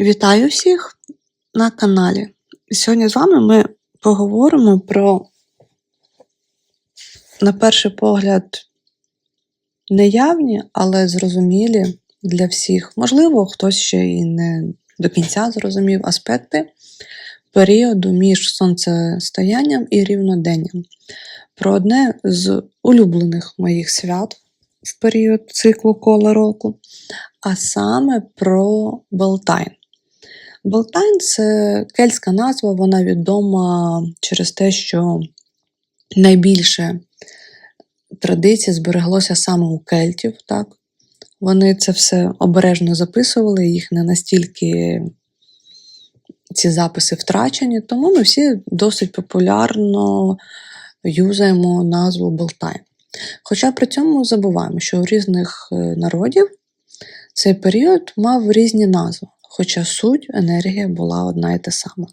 Вітаю всіх на каналі. Сьогодні з вами ми поговоримо про, на перший погляд, неявні, але зрозумілі для всіх. Можливо, хтось ще і не до кінця зрозумів аспекти періоду між сонцестоянням і рівноденням. Про одне з улюблених моїх свят в період циклу кола року, а саме про Белтайн. Белтайн це кельтська назва, вона відома через те, що найбільше традицій збереглося саме у кельтів. Так? Вони це все обережно записували, їх не настільки ці записи втрачені, тому ми всі досить популярно юзаємо назву Белтайн. Хоча при цьому забуваємо, що у різних е, народів цей період мав різні назви, хоча суть енергія була одна і та сама.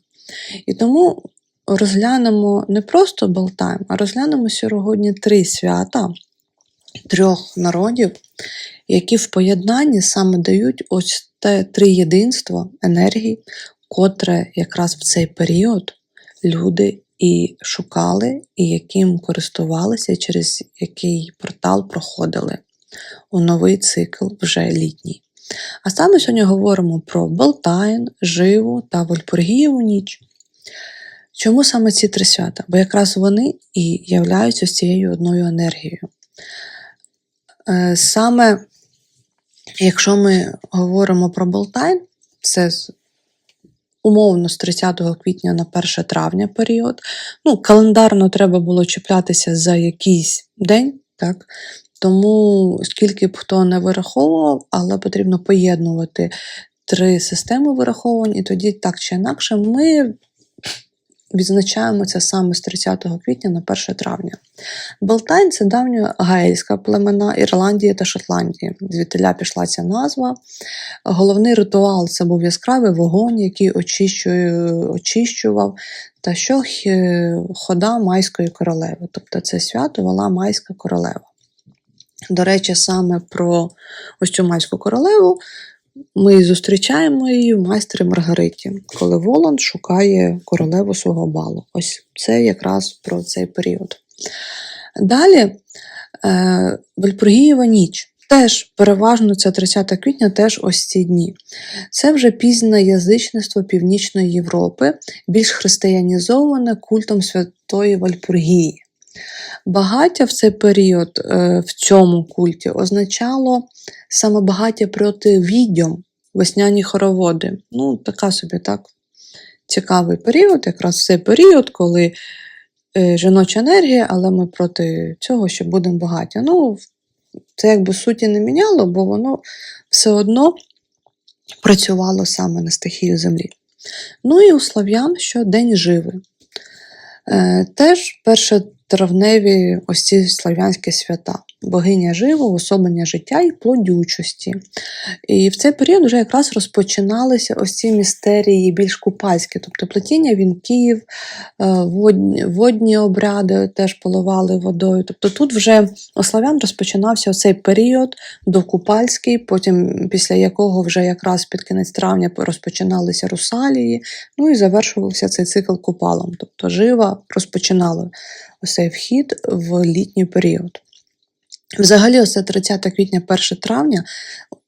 І тому розглянемо не просто Белтайм, а розглянемо сьогодні три свята трьох народів, які в поєднанні саме дають ось те три єдинства енергії, котре якраз в цей період люди і шукали, і яким користувалися, через який портал проходили у новий цикл вже літній. А саме сьогодні говоримо про Белтайн, Живу та Вольпургієву ніч. Чому саме ці три свята? Бо якраз вони і являються з цією одною енергією. Е, саме, якщо ми говоримо про Белтайн, це умовно з 30 квітня на 1 травня період. Ну, Календарно треба було чіплятися за якийсь день, так? Тому скільки б хто не вираховував, але потрібно поєднувати три системи вираховувань, і тоді так чи інакше ми відзначаємо це саме з 30 квітня на 1 травня. Белтайн це давня гаельська племена Ірландії та Шотландії. Звідтиля пішла ця назва. Головний ритуал це був яскравий вогонь, який очищував, та що хода майської королеви. Тобто це свято вела майська королева. До речі, саме про ось цю майську королеву ми зустрічаємо її в майстрі Маргариті, коли Воланд шукає королеву свого балу. Ось це якраз про цей період. Далі е, Вальпургієва ніч. Теж переважно це 30 квітня, теж ось ці дні. Це вже пізнє язичництво Північної Європи, більш християнізоване культом Святої Вальпургії. Багаття в цей період е, в цьому культі означало саме багаття проти відьом, весняні хороводи. Ну, така собі так цікавий період, якраз цей період, коли е, жіноча енергія, але ми проти цього, що будемо багаті. Ну, це якби суті не міняло, бо воно все одно працювало саме на стихію землі. Ну і у слав'ян що день живий. Е, теж перше травневі ось ці слав'янські свята. Богиня живо, уособлення життя і плодючості. І в цей період вже якраз розпочиналися ось ці містерії більш купальські, тобто плетіння вінків, е, водні, обряди теж поливали водою. Тобто тут вже у славян розпочинався цей період докупальський, потім після якого вже якраз під кінець травня розпочиналися русалії, ну і завершувався цей цикл купалом. Тобто жива розпочинала цей вхід в літній період. Взагалі, ось 30 квітня, 1 травня,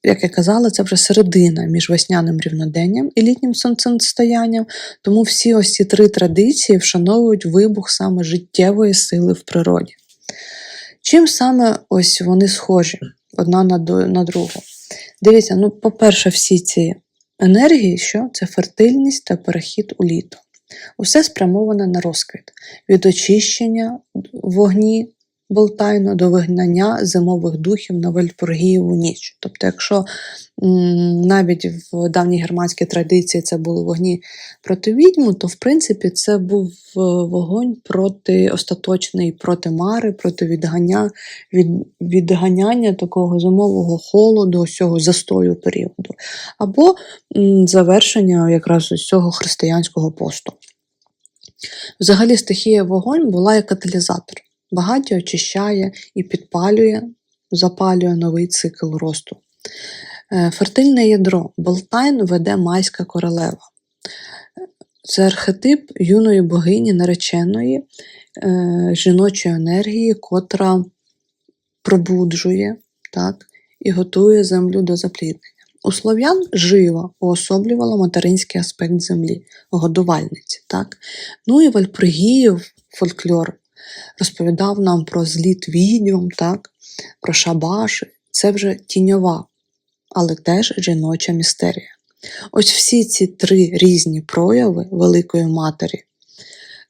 як я казала, це вже середина між весняним рівноденням і літнім сонцестоянням, тому всі ось ці три традиції вшановують вибух саме життєвої сили в природі. Чим саме ось вони схожі одна на другу? Дивіться, ну, по-перше, всі ці енергії, що це фертильність та перехід у літо. Усе спрямоване на розквіт, від очищення вогні Болтайно до вигнання зимових духів на Вельпургієву ніч. Тобто, якщо навіть в давній германській традиції це були вогні проти відьму, то в принципі це був е, вогонь проти остаточний, проти мари, проти відгання, від, відганяння такого зимового холоду, цього застою періоду, або завершення якраз ось цього християнського посту. Взагалі, стихія вогонь була як каталізатор. Багаття очищає і підпалює, запалює новий цикл росту. Е, Фертильне ядро. Болтайн веде майська королева. Це архетип юної богині нареченої е, жіночої енергії, котра пробуджує так, і готує землю до запліднення. У слов'ян жива уособлювала материнський аспект землі, годувальниці. Так? Ну і Вальпригіїв фольклор розповідав нам про зліт відьом, так? про шабаші. Це вже тіньова, але теж жіноча містерія. Ось всі ці три різні прояви Великої Матері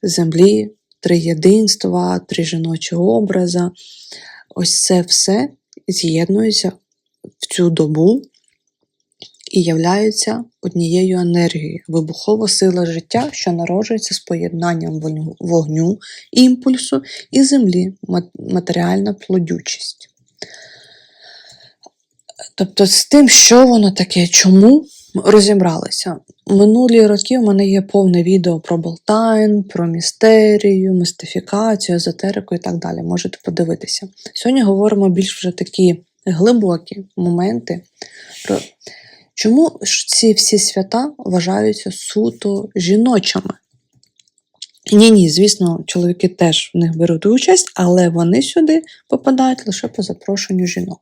землі, три єдинства, три жіночі образи. Ось це все з'єднується в цю добу і являються однією енергією, вибухова сила життя, що народжується з поєднанням вогню- імпульсу і землі, матеріальна плодючість. Тобто з тим, що воно таке, чому розібралися. Минулі роки у мене є повне відео про Болтайн, про містерію, містифікацію, езотерику і так далі. Можете подивитися. Сьогодні говоримо більш вже такі глибокі моменти. Про... Чому ж ці всі свята вважаються суто жіночими? Ні, ні, звісно, чоловіки теж в них беруть участь, але вони сюди попадають лише по запрошенню жінок.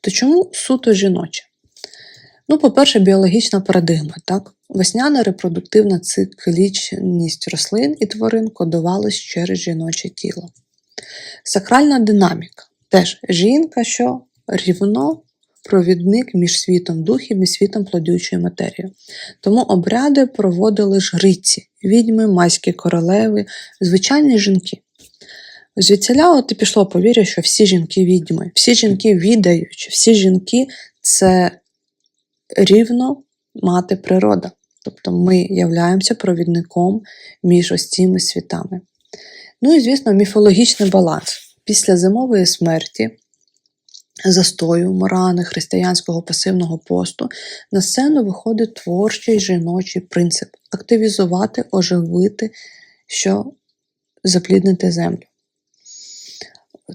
То чому суто жіноче? Ну, по-перше, біологічна парадигма, так? Весняна репродуктивна циклічність рослин і тварин кодувалась через жіноче тіло. Сакральна динаміка. Теж жінка, що рівно провідник між світом духів і світом плодючої матерії. Тому обряди проводили жриці, відьми, майські королеви, звичайні жінки. Звідсіля от і пішло повір'я, що всі жінки відьми, всі жінки відаючі, всі жінки це рівно мати природа. Тобто ми являємося провідником між ось цими світами. Ну і, звісно, міфологічний баланс. Після зимової смерті, застою, морани, християнського пасивного посту на сцену виходить творчий жіночий принцип активізувати, оживити, що запліднити землю.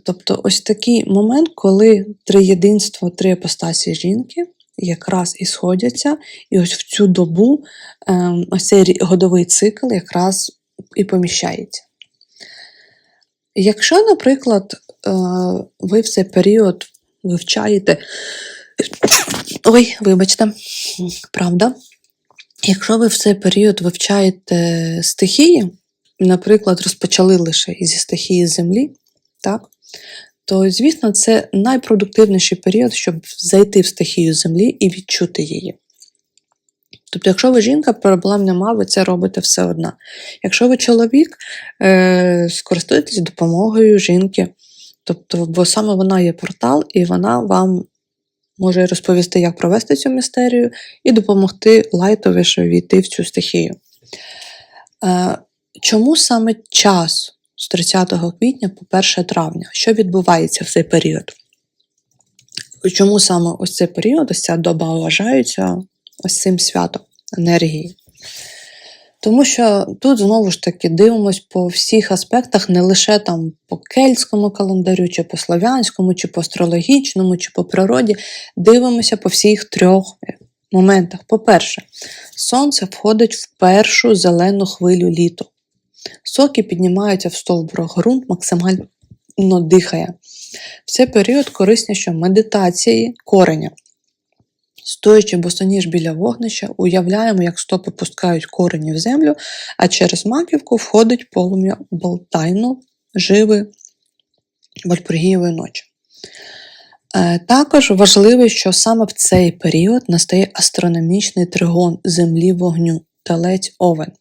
Тобто, ось такий момент, коли три єдинства, три апостасії жінки якраз і сходяться, і ось в цю добу ем, ось цей годовий цикл якраз і поміщається. Якщо, наприклад, е, ви в цей період вивчаєте. Ой, вибачте, правда. Якщо ви в цей період вивчаєте стихії, наприклад, розпочали лише зі стихії землі, так, то, звісно, це найпродуктивніший період, щоб зайти в стихію землі і відчути її. Тобто, якщо ви жінка, проблем нема, ви це робите все одно. Якщо ви чоловік, е, скористуйтесь допомогою жінки. Тобто, бо саме вона є портал, і вона вам може розповісти, як провести цю містерію, і допомогти лайтовіше війти в цю стихію. Е, чому саме час з 30 квітня по 1 травня? Що відбувається в цей період? Чому саме ось цей період, ось ця доба вважається ось цим святом енергії? Тому що тут знову ж таки дивимось по всіх аспектах, не лише там по кельтському календарю, чи по слов'янському, чи по астрологічному, чи по природі. Дивимося по всіх трьох моментах. По-перше, сонце входить в першу зелену хвилю літу. Соки піднімаються в стовбурах, ґрунт максимально дихає. В цей період корисніше медитації кореня. Стоячи босоніж біля вогнища, уявляємо, як стопи пускають корені в землю, а через маківку входить полум'я болтайну, живи Вальпургієвої ночі. Е, Також важливо, що саме в цей період настає астрономічний тригон землі вогню, телець овен.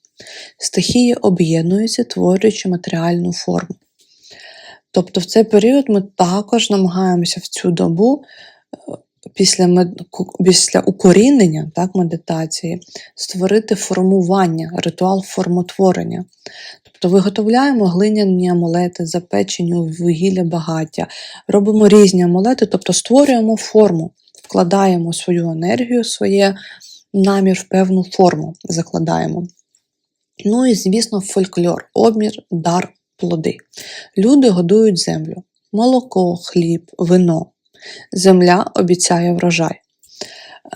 Стихії об'єднуються, творюючи матеріальну форму. Тобто в цей період ми також намагаємося в цю добу е, після, мед... після укорінення так, медитації створити формування, ритуал формотворення. Тобто виготовляємо глиняні амулети, запечені у вугілля багаття, робимо різні амулети, тобто створюємо форму, вкладаємо свою енергію, своє намір в певну форму закладаємо. Ну і, звісно, фольклор, обмір, дар, плоди. Люди годують землю, молоко, хліб, вино. Земля обіцяє врожай.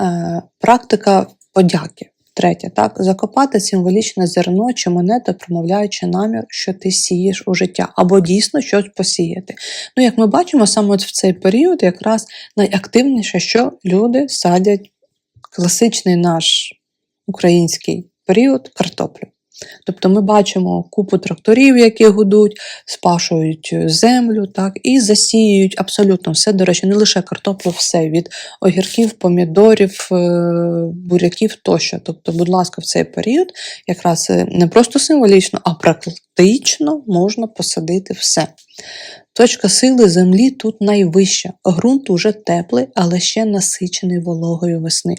Е, практика подяки. Третє, так, закопати символічне зерно чи монету, промовляючи намір, що ти сієш у життя, або дійсно щось посіяти. Ну, як ми бачимо, саме в цей період якраз найактивніше, що люди садять класичний наш український період картоплю. Тобто ми бачимо купу тракторів, які гудуть, спашують землю, так, і засіюють абсолютно все. До речі, не лише картоплю, все від огірків, помідорів, е, буряків тощо. Тобто, будь ласка, в цей період якраз е, не просто символічно, а практично можна посадити все. Точка сили землі тут найвища. Ґрунт уже теплий, але ще насичений вологою весни.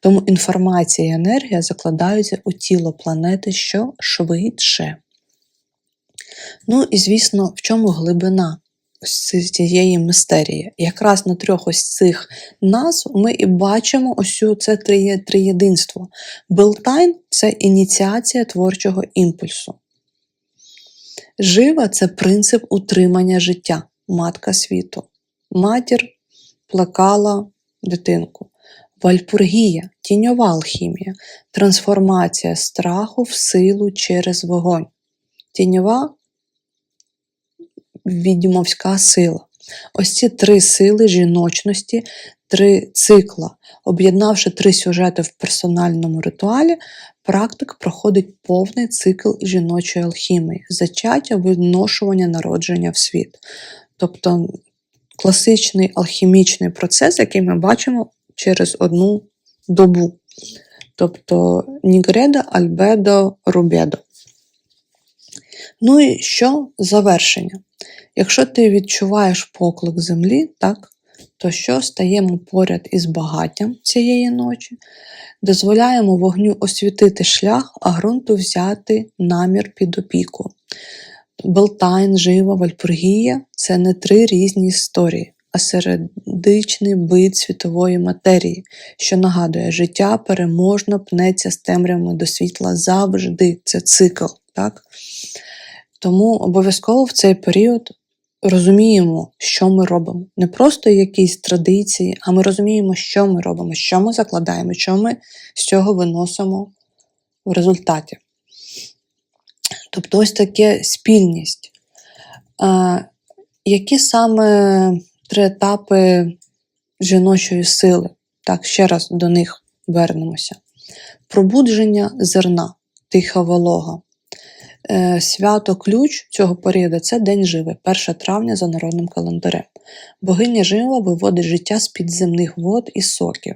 Тому інформація і енергія закладаються у тіло планети що швидше. Ну і звісно, в чому глибина ось цієї мистерії? Якраз на трьох ось цих назв ми і бачимо ось це триєдинство. Белтайн це ініціація творчого імпульсу. Жива це принцип утримання життя, матка світу. Матір плекала дитинку. Вальпургія тіньова алхімія, трансформація страху в силу через вогонь. Тіньова відьмовська сила. Ось ці три сили жіночності, три цикла. Об'єднавши три сюжети в персональному ритуалі, практик проходить повний цикл жіночої алхімії, зачаття, виношування, народження в світ. Тобто класичний алхімічний процес, який ми бачимо через одну добу. Тобто Нігредо, Альбедо, Рубедо. Ну і що завершення? Якщо ти відчуваєш поклик землі, так, то що стаємо поряд із багаттям цієї ночі, дозволяємо вогню освітити шлях, а ґрунту взяти намір під опіку. Белтайн, Жива, Вальпургія це не три різні історії, а середичний бит світової матерії, що нагадує, життя переможно пнеться з темрявами до світла завжди. Це цикл. Так? Тому обов'язково в цей період розуміємо, що ми робимо. Не просто якісь традиції, а ми розуміємо, що ми робимо, що ми закладаємо, що ми з цього виносимо в результаті. Тобто ось таке спільність. Які саме три етапи жіночої сили? Так, ще раз до них вернемося. Пробудження зерна, тиха волога. Е, Свято ключ цього періоду це День Живи, 1 травня за народним календарем. Богиня Жива виводить життя з підземних вод і соків.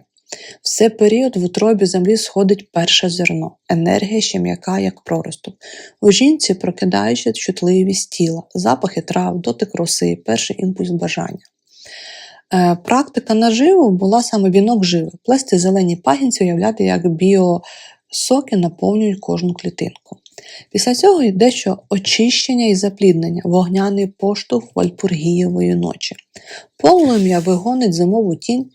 В цей період в утробі землі сходить перше зерно, енергія ще м'яка, як проросток. У жінці прокидаючи чутливість тіла, запахи трав, дотик роси, перший імпульс бажання. Е, Практика наживу була саме вінок живи. Плести зелені пагінці уявляти, як біосоки наповнюють кожну клітинку. Після цього йде що очищення і запліднення, вогняний поштовх Вальпургієвої ночі. Полум'я вигонить зимову тінь,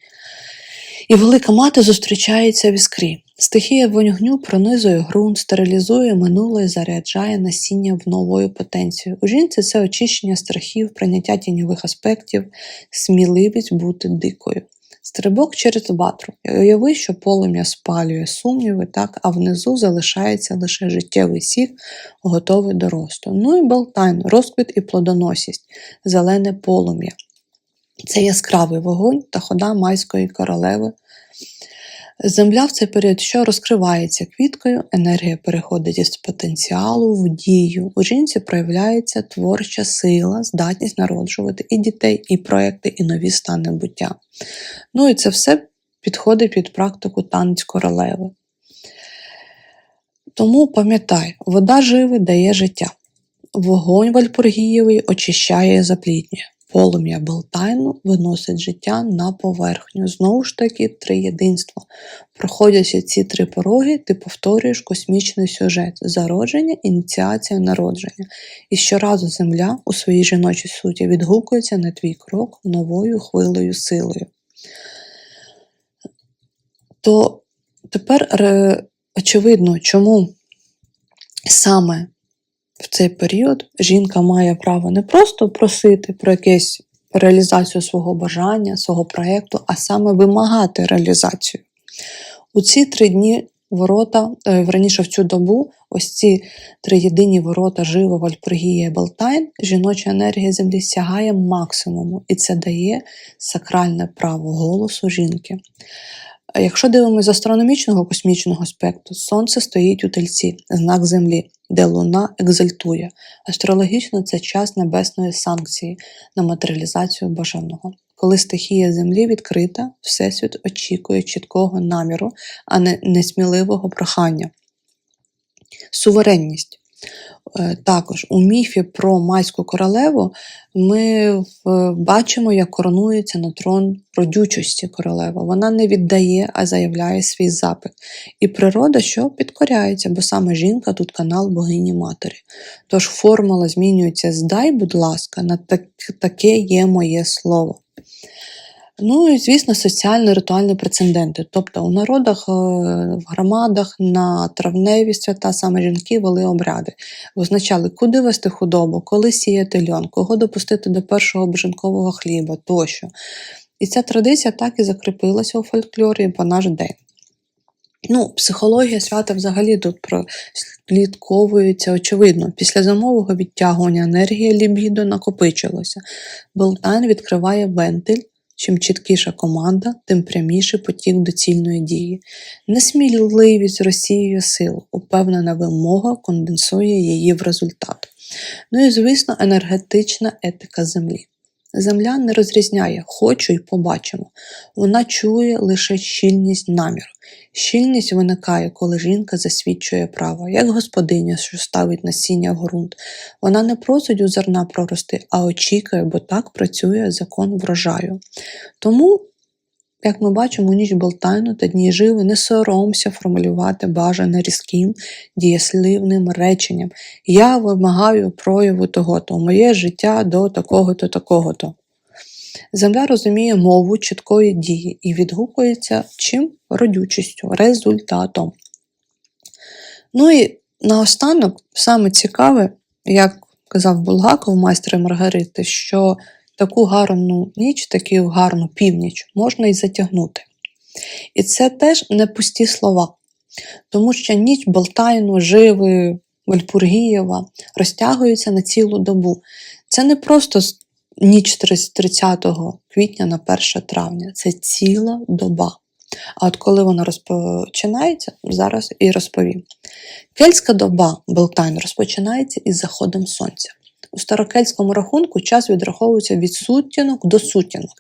і велика мати зустрічається в іскрі. Стихія вогню пронизує ґрунт, стерилізує минуле і заряджає насіння в новою потенцією. У жінці це очищення страхів, прийняття тіньових аспектів, сміливість бути дикою. Стрибок через ватру. Уяви, що полум'я спалює сумніви, так, а внизу залишається лише життєвий сік, готовий до росту. Ну і болтайн, розквіт і плодоносість, зелене полум'я. Це яскравий вогонь та хода майської королеви. Земля в цей період що розкривається квіткою, енергія переходить із потенціалу в дію. У жінці проявляється творча сила, здатність народжувати і дітей, і проекти, і нові стани буття. Ну і це все підходить під практику танець королеви. Тому пам'ятай, вода живи дає життя. Вогонь Вальпургієвий очищає і запліднює. Полум'я Белтайну виносить життя на поверхню. Знову ж таки, триєдинство. Проходячи ці три пороги, ти повторюєш космічний сюжет зародження, ініціація, народження. І щоразу земля у своїй жіночій суті відгукується на твій крок новою хвилею силою. То тепер очевидно, чому саме в цей період жінка має право не просто просити про якесь реалізацію свого бажання, свого проєкту, а саме вимагати реалізацію. У ці три дні ворота, е, раніше в цю добу, ось ці три єдині ворота Жива, Вальпургія і Белтайн, жіноча енергія землі сягає максимуму, і це дає сакральне право голосу жінки. Якщо дивимося з астрономічного космічного аспекту, Сонце стоїть у тельці, знак Землі, де Луна екзальтує. Астрологічно це час небесної санкції на матеріалізацію бажаного. Коли стихія Землі відкрита, Всесвіт очікує чіткого наміру, а не несміливого прохання. Суверенність. Е, Також у міфі про майську королеву ми бачимо, як коронується на трон родючості королева. Вона не віддає, а заявляє свій запит. І природа, що підкоряється, бо саме жінка тут канал богині матері. Тож формула змінюється з дай, будь ласка, на так, таке є моє слово. Ну і звісно, соціально-ритуальні прецеденти. Тобто у народах, е, в громадах на травневі свята саме жінки вели обряди, визначали, куди вести худобу, коли сіяти льон, кого допустити до першого боженкового хліба тощо. І ця традиція так і закріпилася у фольклорі по наш день. Ну, психологія свята взагалі тут прослідковується очевидно. Після зимового відтягування енергії лібідо накопичилося. Белтайн відкриває вентиль. Чим чіткіша команда, тим пряміший потік доцільної дії. Несміливість розсіює силу, упевнена вимога конденсує її в результат. Ну і, звісно, енергетична етика землі. Земля не розрізняє хочу і побачимо. Вона чує лише щільність намір. Щільність виникає, коли жінка засвідчує право, як господиня, що ставить насіння в ґрунт. Вона не просить у зерна прорости, а очікує, бо так працює закон врожаю. Тому, як ми бачимо, ніч Болтайну та дні живи не соромся формулювати бажане різким, дієслівним реченням. Я вимагаю прояву того-то, моє життя до такого-то, такого-то. Земля розуміє мову чіткої дії і відгукується чим? Родючістю, результатом. Ну і наостанок, саме цікаве, як казав Булгаков, майстер Маргарити, що таку гарну ніч, таку гарну північ можна і затягнути. І це теж не пусті слова, тому що ніч Болтайну, Живи, Вальпургієва розтягується на цілу добу. Це не просто ніч 30 квітня на 1 травня, це ціла доба. А от коли вона розпочинається, зараз і розповім. Кельтська доба Белтайн розпочинається із заходом сонця. У старокельському рахунку час відраховується від сутінок до сутінок,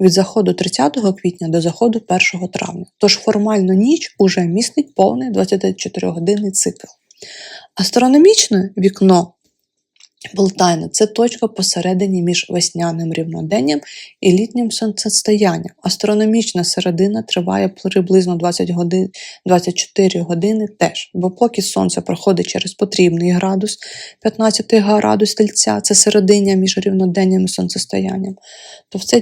від заходу 30 квітня до заходу 1 травня. Тож формально ніч уже містить повний 24-годинний цикл. Астрономічне вікно Болтайна це точка посередині між весняним рівноденням і літнім сонцестоянням. Астрономічна середина триває приблизно 20 годин, 24 години теж, бо поки сонце проходить через потрібний градус, 15 градус тельця, це серединя між рівноденням і сонцестоянням, то в цей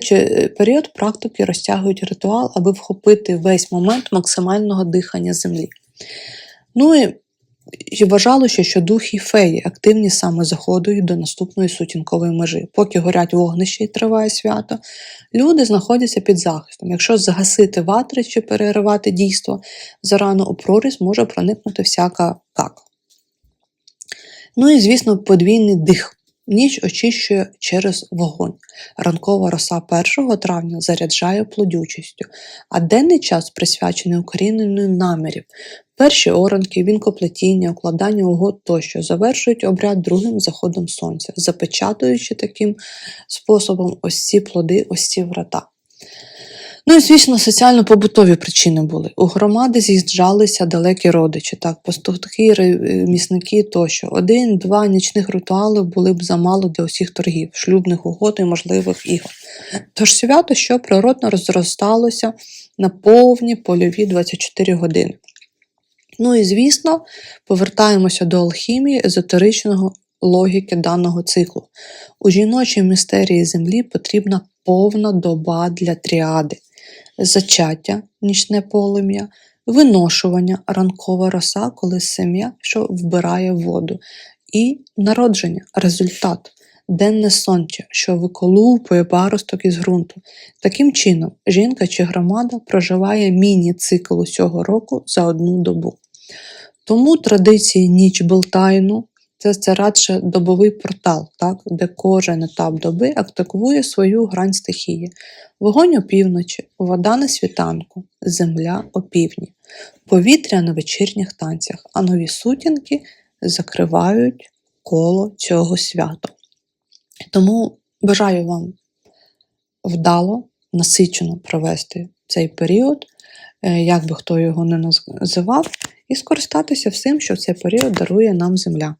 період практики розтягують ритуал, аби вхопити весь момент максимального дихання землі. Ну і і вважалося, що духи феї активні саме заходують до наступної сутінкової межі. Поки горять вогнища і триває свято, люди знаходяться під захистом. Якщо загасити ватри чи переривати дійство, зарано у проріз може проникнути всяка кака. Ну і, звісно, подвійний дих. Ніч очищує через вогонь. Ранкова роса 1 травня заряджає плодючістю, а денний час присвячений укоріненню намірів. Перші оранки, вінкоплетіння, укладання угод тощо завершують обряд другим заходом сонця, запечатуючи таким способом ось ці плоди, ось ці врата. Ну і звісно, соціально-побутові причини були. У громади з'їжджалися далекі родичі, так, пастухи, місники тощо. Один-два нічних ритуали були б замало для усіх торгів, шлюбних угод і можливих ігор. Тож свято, що природно розросталося на повні польові 24 години. Ну і звісно, повертаємося до алхімії езотеричного логіки даного циклу. У жіночій містерії землі потрібна повна доба для тріади, зачаття, нічне полум'я, виношування, ранкова роса, коли сем'я, що вбирає воду, і народження, результат. денне сонце, що виколупує паросток із ґрунту. Таким чином, жінка чи громада проживає міні-цикл усього року за одну добу. Тому традиції ніч Белтайну це, це радше добовий портал, так, де кожен етап доби активує свою грань стихії. Вогонь опівночі, вода на світанку, земля опівдні, повітря на вечірніх танцях, а нові сутінки закривають коло цього свята. Тому бажаю вам вдало, насичено провести цей період, е, як би хто його не називав, і скористатися всім, що цей період дарує нам земля.